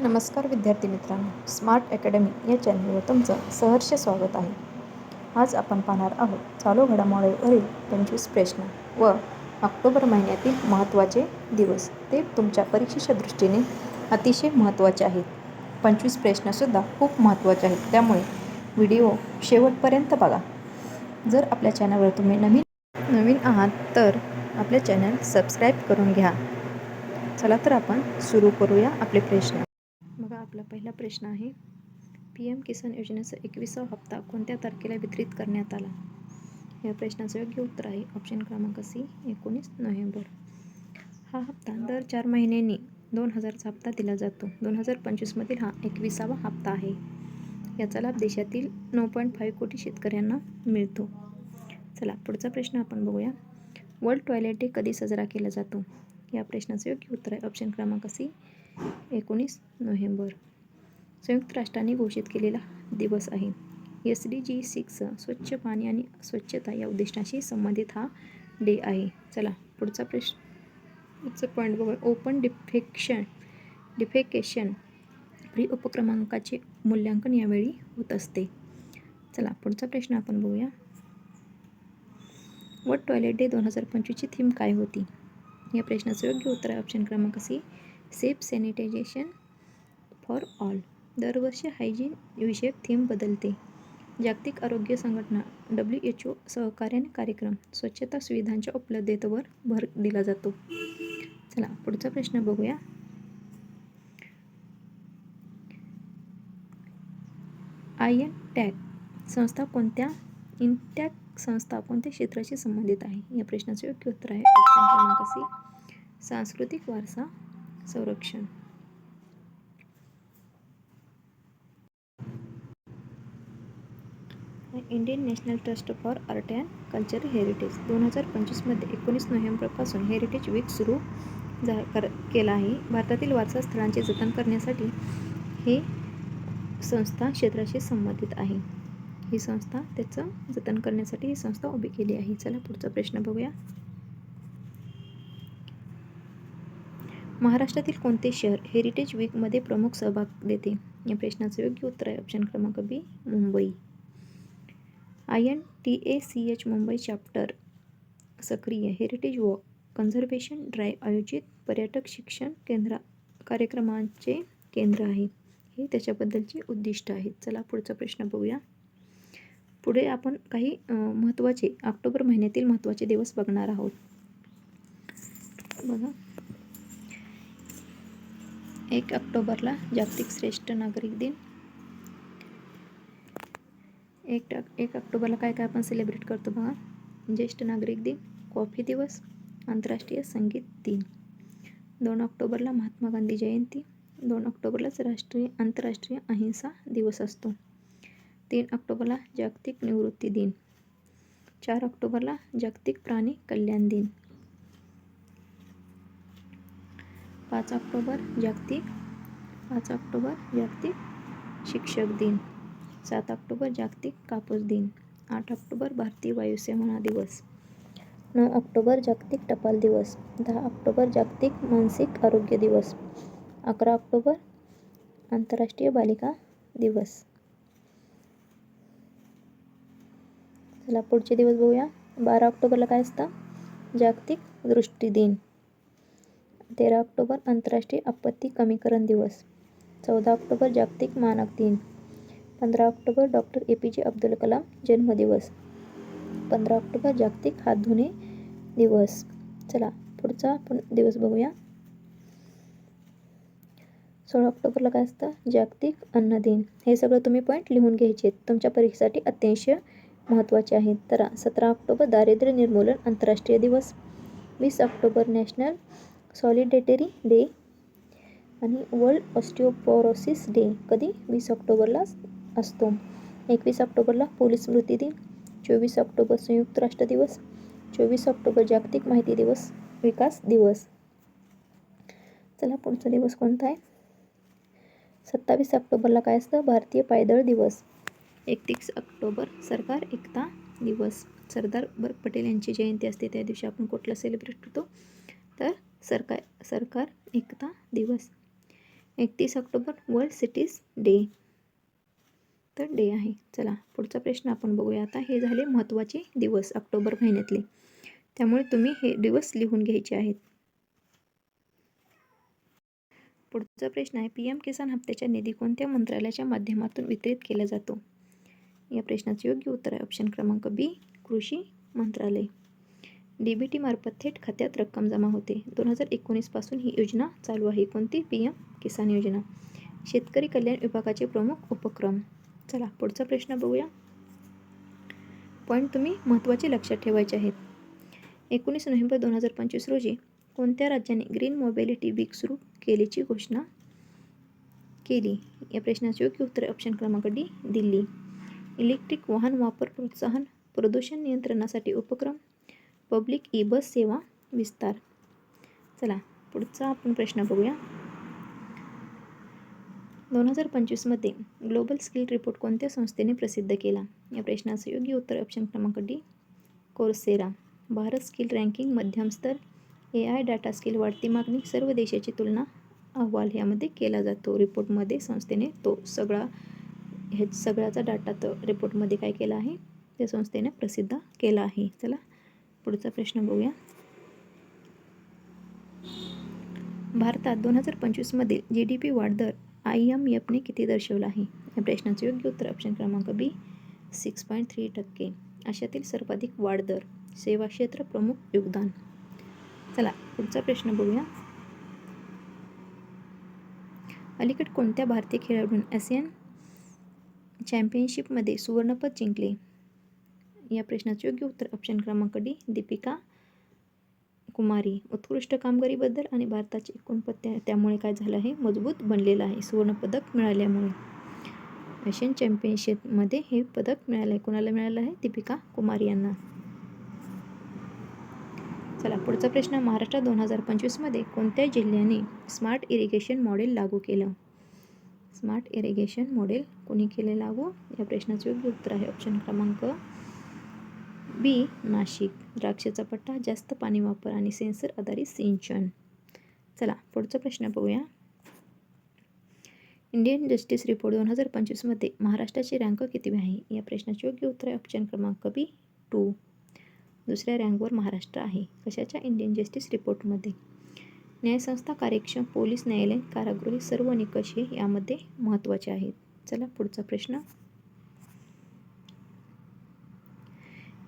नमस्कार विद्यार्थी मित्रांनो. स्मार्ट अकॅडमी या चॅनलवर तुमचं सहर्ष स्वागत आहे. आज आपण पाहणार आहोत चालू घडामोडीवरील पंचवीस प्रश्न व ऑक्टोबर महिन्यातील महत्त्वाचे दिवस. ते तुमच्या परीक्षेच्या दृष्टीने अतिशय महत्त्वाचे आहेत. पंचवीस प्रश्नसुद्धा खूप महत्त्वाचे आहेत. त्यामुळे व्हिडिओ शेवटपर्यंत बघा. जर आपल्या चॅनलवर तुम्ही नवीन नवीन आहात तर आपले चॅनल सबस्क्राईब करून घ्या. चला तर आपण सुरू करूया आपले प्रश्न. आपला पहिला प्रश्न आहे. पी एम किसान योजनेचा एकविसावा हप्ता कोणत्या तारखेला वितरित करण्यात आला? या प्रश्नाचं योग्य उत्तर आहे ऑप्शन क्रमांक सी एकोणीस नोव्हेंबर. हा हप्ता दर चार महिन्यांनी दोन हजारचा हप्ता दिला जातो. दोन हजार पंचवीसमधील हा एकविसावा हप्ता आहे. याचा लाभ देशातील नऊ पॉईंट फाईव्ह कोटी शेतकऱ्यांना मिळतो. चला पुढचा प्रश्न आपण बघूया. वर्ल्ड टॉयलेट डे कधी साजरा केला जातो? या प्रश्नाचं योग्य उत्तर आहे ऑप्शन क्रमांक सी एकोणीस नोव्हेंबर संयुक्त राष्ट्रांनी घोषित केलेला दिवस आहे. एस डी जी सिक्स स्वच्छ पाणी आणि स्वच्छता या उद्दिष्टाशी संबंधित हा डे आहे. चला पुढचा प्रश्न. पुढचं पॉईंट बघा ओपन डिफेक्शन डिफेकेशन फ्री उपक्रमांकाचे मूल्यांकन यावेळी होत असते. चला पुढचा प्रश्न आपण बघूया. व टॉयलेट डे दोन हजार पंचवीसची थीम काय होती? या प्रश्नाचं योग्य उत्तर आहे. ऑप्शन क्रमांक C safe sanitization for all. दरवर्षी हायजीन विषयक थीम बदलते. जागतिक आरोग्य संघटना डब्ल्यू एच ओ सहकार्याने कार्यक्रम स्वच्छता सुविधांच्या उपलब्धतेवर भर दिला जातो. चला पुढचा प्रश्न बघूया. आय एन टॅग संस्था कोणत्या इनटॅक संस्था कोणत्या क्षेत्राशी संबंधित आहे? या प्रश्नाचे योग्य उत्तर आहे ऑप्शन क्रमांक सी. सांस्कृतिक वारसा संरक्षण. Indian national trust for art and culture heritage. दोन हजार पंचवीसमध्ये एकोणीस नोव्हेंबरपासून हेरिटेज वीक सुरू जा कर केला आहे. भारतातील वारसा स्थळांचे जतन करण्यासाठी हे संस्था क्षेत्राशी संबंधित आहे. ही संस्था त्याचं जतन करण्यासाठी ही संस्था उभी केली आहे. चला पुढचा प्रश्न बघूया. महाराष्ट्रातील कोणते शहर हेरिटेज वीकमध्ये प्रमुख सहभाग देते? या प्रश्नाचं योग्य उत्तर आहे ऑप्शन क्रमांक B Mumbai. I N T A C H Mumbai chapter सक्रिय. हेरिटेज वॉक कन्झर्वेशन ड्राईव्ह आयोजित पर्यटक शिक्षण केंद्र कार्यक्रमांचे केंद्र आहे. हे त्याच्याबद्दलची उद्दिष्ट आहेत. चला पुढचा प्रश्न बघूया. पुढे आपण काही महत्त्वाचे ऑक्टोबर महिन्यातील महत्त्वाचे दिवस बघणार आहोत. बघा. एक ऑक्टोबरला जागतिक श्रेष्ठ नागरिक दिन. एक एक ऑक्टोबरला काय काय आपण सेलिब्रेट करतो बघा. ज्येष्ठ नागरिक दिन कॉफी दिवस आंतरराष्ट्रीय संगीत दिन. दोन ऑक्टोबरला महात्मा गांधी जयंती. दोन ऑक्टोबरलाच राष्ट्रीय आंतरराष्ट्रीय अहिंसा दिवस असतो. तीन ऑक्टोबरला जागतिक निवृत्ती दिन. चार ऑक्टोबरला जागतिक प्राणी कल्याण दिन. पाच ऑक्टोबर जागतिक पाच ऑक्टोबर जागतिक शिक्षक दिन. सात ऑक्टोबर जागतिक कापूस दिन. आठ ऑक्टोबर भारतीय वायुसेना दिवस. नऊ ऑक्टोबर जागतिक टपाल दिवस. दहा ऑक्टोबर जागतिक मानसिक आरोग्य दिवस. अकरा ऑक्टोबर आंतरराष्ट्रीय बालिका दिवस. चला पुढचे दिवस बघूया. बारा ऑक्टोबरला काय असतं? जागतिक दृष्टी दिन. तेरा ऑक्टोबर आंतरराष्ट्रीय आपत्ती कमीकरण दिवस. चौदा ऑक्टोबर जागतिक मानक दिन. पंधरा ऑक्टोबर डॉक्टर ए. पी. जे. अब्दुल कलाम जन्मदिवस. पंधरा ऑक्टोबर जागतिक हात धुणे दिवस. चला पुढचा आपण दिवस बघूया. सोळा ऑक्टोबरला काय असतं? जागतिक अन्न दिन. हे सगळं तुम्ही पॉईंट लिहून घ्यायचे तुमच्या परीक्षेसाठी अत्यंत महत्त्वाचे आहेत तर सतरा ऑक्टोबर दारिद्र्य निर्मूलन आंतरराष्ट्रीय दिवस. वीस ऑक्टोबर नॅशनल सॉलिडेटरी डे आणि वर्ल्ड ऑस्टिओपोरोसिस डे कधी? वीस ऑक्टोबरला असतो. एकवीस ऑक्टोबरला पोलीस स्मृती दिन चोवीस ऑक्टोबर संयुक्त राष्ट्र दिवस चोवीस ऑक्टोबर जागतिक माहिती दिवस विकास दिवस. चला पुढचा दिवस कोणता आहे? सत्तावीस ऑक्टोबरला काय असतं? भारतीय पायदळ दिवस. एकतीस ऑक्टोबर सरकार एकता दिवस. सरदार पटेल यांची जयंती असते. त्या दिवशी आपण कुठला सेलिब्रेट करतो? तर सरकार सरकार एकता दिवस एकतीस ऑक्टोबर वर्ल्ड सिटीज डे. तर डे आहे. चला पुढचा प्रश्न आपण बघूया. आता हे झाले महत्त्वाचे दिवस ऑक्टोबर महिन्यातले. त्यामुळे तुम्ही हे दिवस लिहून घ्यायचे आहेत. पुढचा प्रश्न आहे पी एम किसान हप्त्याच्या निधी कोणत्या मंत्रालयाच्या माध्यमातून वितरित केला जातो? या प्रश्नाचे योग्य उत्तर आहे ऑप्शन क्रमांक बी कृषी मंत्रालय. डी बी टीमार्फत थेट खात्यात रक्कम जमा होते. दोन हजार एकोणीसपासून ही योजना चालू आहे. कोणती? पी एम किसान योजना. शेतकरी कल्याण विभागाचे प्रमुख उपक्रम. चला पुढचा प्रश्न बघूया. पॉईंट तुम्ही महत्त्वाचे लक्षात ठेवायचे आहेत. एकोणीस नोव्हेंबर दोन हजार पंचवीस रोजी कोणत्या राज्याने ग्रीन मोबिलिटी वीक सुरू केल्याची घोषणा केली? या प्रश्नाचे योग्य उत्तर ऑप्शन क्रमांक डी दिल्ली. इलेक्ट्रिक वाहन वापर प्रोत्साहन प्रदूषण नियंत्रणासाठी उपक्रम पब्लिक ई बस सेवा विस्तार. चला पुढचा आपण प्रश्न बघूया. दोन हजार पंचवीसमध्ये ग्लोबल स्किल रिपोर्ट कोणत्या संस्थेने प्रसिद्ध केला? या प्रश्नाचं योग्य उत्तर ऑप्शन क्रमांक D Coursera. Bharat skill ranking मध्यम स्तर ए आय डाटा स्किल वाढती मागणी सर्व देशाची तुलना अहवाल ह्यामध्ये केला जातो. रिपोर्टमध्ये संस्थेने तो सगळा हे सगळ्याचा डाटा तो रिपोर्टमध्ये काय केला आहे? त्या संस्थेने प्रसिद्ध केला आहे. चला पुढचा प्रश्न बघूया. भारतात दोन हजार पंचवीसमधील जी डी पी वाढदर आय एम एफने किती दर्शवला आहे? या प्रश्नाचे योग्य उत्तर ऑप्शन क्रमांक बी सिक्स पॉईंट थ्री टक्के. अशातील सर्वाधिक वाढदर सेवा क्षेत्र प्रमुख योगदान. चला पुढचा प्रश्न बघूया. अलीकडे कोणत्या भारतीय खेळाडून आसियान चॅम्पियनशिपमध्ये सुवर्णपद जिंकले? या प्रश्नाचे योग्य उत्तर ऑप्शन क्रमांक डी दीपिका कुमारी. उत्कृष्ट कामगिरीबद्दल आणि भारताचे एकोणपत्त्या त्यामुळे काय झालं आहे मजबूत बनलेलं आहे. सुवर्णपदक मिळाल्यामुळे. एशियन चॅम्पियनशिपमध्ये हे पदक मिळालं आहे कोणाला मिळालं आहे? दीपिका कुमारी यांना. चला पुढचा प्रश्न. महाराष्ट्रात दोन हजार पंचवीसमध्ये कोणत्या जिल्ह्याने स्मार्ट इरिगेशन मॉडेल लागू केलं? स्मार्ट इरिगेशन मॉडेल कोणी केले लागू? या प्रश्नाचे योग्य उत्तर आहे ऑप्शन क्रमांक बी नाशिक. द्राक्षाचा पट्टा जास्त पाणी वापर आणि सेन्सर आधारित सिंचन. चला पुढचा प्रश्न बघूया. इंडियन जस्टिस रिपोर्ट दोन हजार पंचवीसमध्ये महाराष्ट्राची रँक किती आहे? या प्रश्नाचे योग्य उत्तर आहे ऑप्शन क्रमांक बी टू दुसऱ्या रँकवर महाराष्ट्र आहे. कशाच्या इंडियन जस्टिस रिपोर्टमध्ये न्यायसंस्था कार्यक्षम पोलीस न्यायालय कारागृह सर्व निकष हे यामध्ये महत्त्वाचे आहेत. चला पुढचा प्रश्न.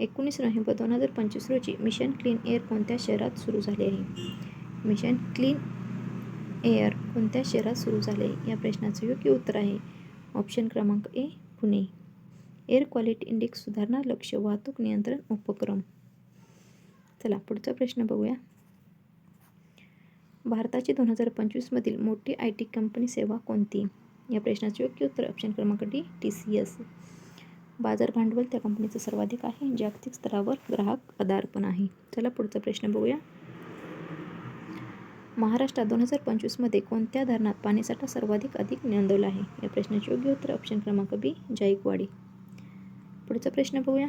एकोणीस नोव्हेंबर दोन हजार पंचवीस रोजी मिशन क्लीन एअर कोणत्या शहरात सुरू झाले आहे मिशन क्लीन एअर कोणत्या शहरात सुरू झाले? या प्रश्नाचं योग्य उत्तर आहे. ऑप्शन क्रमांक A Pune. Air quality index सुधारणा लक्ष वाहतूक नियंत्रण उपक्रम. चला पुढचा प्रश्न बघूया. भारताची दोन हजार पंचवीसमधील मोठी आय टी कंपनी सेवा कोणती? या प्रश्नाचे योग्य उत्तर ऑप्शन क्रमांक डी टी सी एस. बाजार भांडवल त्या कंपनीचं सर्वाधिक आहे. जागतिक स्तरावर ग्राहक आधार पण आहे. चला पुढचा प्रश्न बघूया. महाराष्ट्रात दोन हजार पंचवीसमध्ये कोणत्या धरणात पाणीसाठा सर्वाधिक अधिक नोंदवला आहे? या प्रश्नाचे योग्य उत्तर ऑप्शन क्रमांक बी जायकवाडी पुढचा प्रश्न बघूया.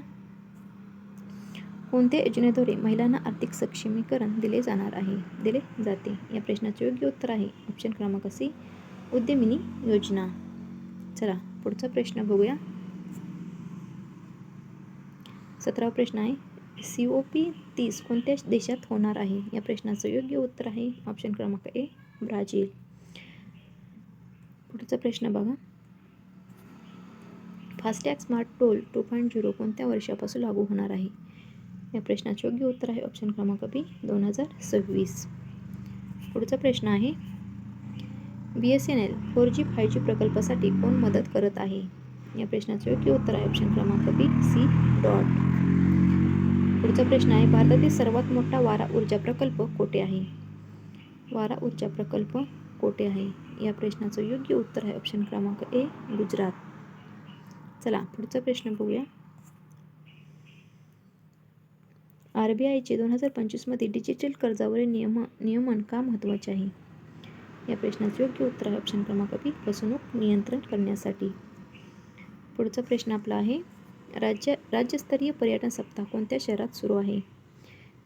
कोणत्या योजनेद्वारे महिलांना आर्थिक सक्षमीकरण दिले जाणार आहे? दिले जाते. या प्रश्नाचे योग्य उत्तर आहे. ऑप्शन क्रमांक सी उद्यमिनी योजना. चला पुढचा प्रश्न बघूया. सतरावा प्रश्न आहे. सी ओ पी तीस कोणत्या देशात होणार आहे? या प्रश्नाचं योग्य उत्तर आहे ऑप्शन क्रमांक ए ब्राझील. पुढचा प्रश्न बघा. FASTag smart toll two point zero कोणत्या वर्षापासून लागू होणार आहे? या प्रश्नाचे योग्य उत्तर आहे ऑप्शन क्रमांक बी दोन हजार सव्वीस. पुढचा प्रश्न आहे. B S N L four G five G प्रकल्पासाठी कोण मदत करत आहे? या प्रश्नाचे योग्य उत्तर आहे. ऑप्शन क्रमांक बी सी डॉट पुढचा प्रश्न आहे भारतातील सर्वात मोठा वारा ऊर्जा प्रकल्प कोठे आहे? वारा ऊर्जा प्रकल्प कोठे आहे? या प्रश्नाचं योग्य उत्तर आहे ऑप्शन क्रमांक ए गुजरात. चला पुढचा प्रश्न बघूया. आर बी आयचे दोन हजार पंचवीसमध्ये डिजिटल कर्जावरील नियम नियमन का महत्त्वाचे आहे? या प्रश्नाचं योग्य उत्तर आहे ऑप्शन क्रमांक बी फसवणूक नियंत्रण करण्यासाठी. पुढचा प्रश्न आपला आहे राज्य राज्यस्तरीय पर्यटन सप्ताह कोणत्या शहरात सुरू आहे?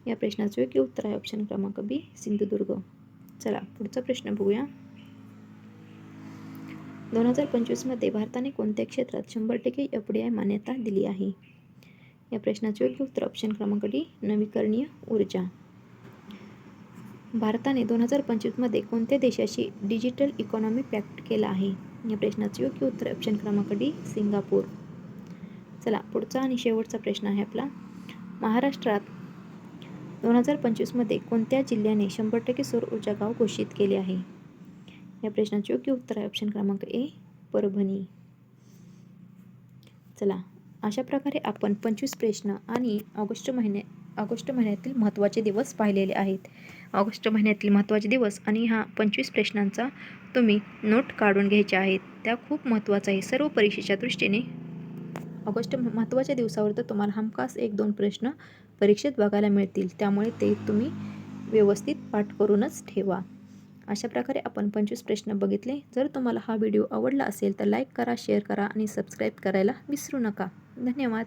या प्रश्नाचं योग्य उत्तर आहे ऑप्शन क्रमांक बी सिंधुदुर्ग. चला पुढचा प्रश्न बघूया. दोन हजार पंचवीसमध्ये भारताने कोणत्या क्षेत्रात शंभर टक्के एफ डी आय मान्यता दिली आहे? या प्रश्नाचे योग्य उत्तर ऑप्शन क्रमांक डी नवीकरणीय ऊर्जा. भारताने दोन हजार पंचवीसमध्ये कोणत्या देशाशी डिजिटल इकॉनॉमी पॅक्ट केला आहे? या प्रश्नाचं योग्य उत्तर ऑप्शन क्रमांक डी सिंगापूर. चला पुढचा आणि शेवटचा प्रश्न आहे आपला. महाराष्ट्रात दोन हजार पंचवीसमध्ये कोणत्या जिल्ह्याने शंभर टक्के सौर ऊर्जा गाव घोषित केले आहे? या प्रश्नाचे योग्य उत्तर आहे ऑप्शन क्रमांक ए परभणी. चला अशा प्रकारे आपण पंचवीस प्रश्न आणि ऑगस्ट महिने ऑगस्ट महिन्यातील महत्त्वाचे दिवस पाहिलेले आहेत. ऑगस्ट महिन्यातील महत्त्वाचे दिवस आणि हा पंचवीस प्रश्नांचा तुम्ही नोट काढून घ्यायच्या आहेत. त्या खूप महत्त्वाचं आहे. सर्व परीक्षेच्या दृष्टीने ऑगस्ट म- महत्त्वाच्या दिवसावर तर तुम्हाला हमखास एक दोन प्रश्न परीक्षेत बघायला मिळतील. त्यामुळे ते तुम्ही व्यवस्थित पाठ करूनच ठेवा. अशा प्रकारे आपण पंचवीस प्रश्न बघितले. जर तुम्हाला हा व्हिडिओ आवडला असेल तर लाईक करा शेअर करा आणि सबस्क्राईब करायला विसरू नका. धन्यवाद.